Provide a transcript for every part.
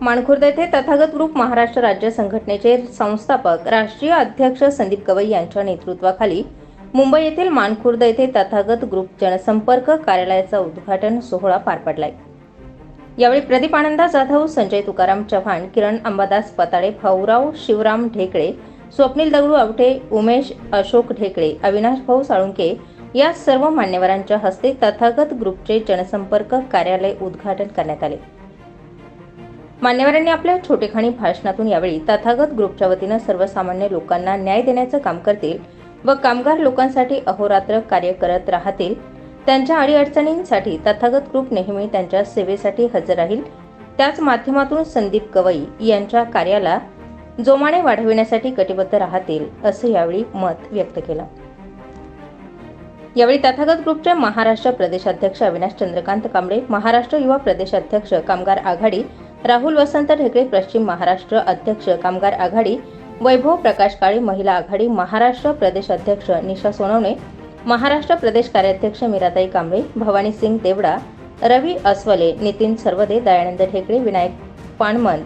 माणखुर्द येथे तथागत ग्रुप महाराष्ट्र राज्य संघटनेचे संस्थापक राष्ट्रीय अध्यक्ष संदीप गवई यांच्या नेतृत्वाखाली मुंबई येथील मानखुर्द येथे तथागत ग्रुप जनसंपर्क कार्यालयाचा उद्घाटन सोहळा पार पडलाय. यावेळी प्रदीप आनंदा जाधव संजय तुकाराम चव्हाण किरण अंबादास पताळे भाऊराव शिवराम ढेकळे स्वप्नील दगडू आवटे उमेश अशोक ढेकळे अविनाश भाऊ साळुंके या सर्व मान्यवरांच्या हस्ते तथागत ग्रुपचे जनसंपर्क कार्यालय उद्घाटन करण्यात आले. मान्यवरांनी आपल्या छोटेखानी भाषणातून यावेळी तथागत ग्रुपच्या वतीनं सर्वसामान्य लोकांना न्याय देण्याचं काम करतील व कामगार लोकांसाठी अहोरात्र कार्य करत राहतील. त्यांच्या अडीअडचणींसाठी तथागत ग्रुप नेहमी त्यांच्या सेवेसाठी हजर राहील. त्याच माध्यमातून संदीप गवई यांच्या कार्याला जोमाने वाढविण्यासाठी कटिबद्ध राहतील असं यावेळी मत व्यक्त केलं. यावेळी तथागत ग्रुपचे महाराष्ट्र प्रदेशाध्यक्ष अविनाश चंद्रकांत कांबळे महाराष्ट्र युवा प्रदेशाध्यक्ष कामगार आघाडी राहुल वसंत ढेकळे पश्चिम महाराष्ट्र अध्यक्ष कामगार आघाडी वैभव प्रकाश काळे महिला आघाडी महाराष्ट्र प्रदेश अध्यक्ष निशा सोनवणे महाराष्ट्र प्रदेश कार्याध्यक्ष मीराताई कांबळे भवानी सिंग देवडा रवी अस्वले नितीन सर्वदे दयानंद ढेकळे विनायक पाणमंद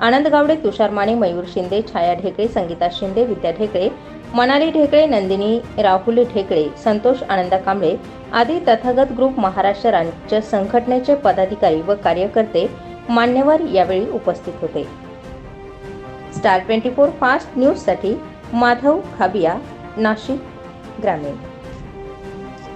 आनंद गावडे तुषार माने मयूर शिंदे छाया ढेकळे संगीता शिंदे विद्या ढेकळे मनाली ढेकळे नंदिनी राहुल ढेकळे संतोष आनंदा कांबळे आदी तथागत ग्रुप महाराष्ट्र राज्य संघटनेचे पदाधिकारी व कार्यकर्ते मान्यवर यावेळी उपस्थित होते. स्टार ट्वेंटी फोर फास्ट न्यूजसाठी माधव खाबिया नाशिक ग्रामीण.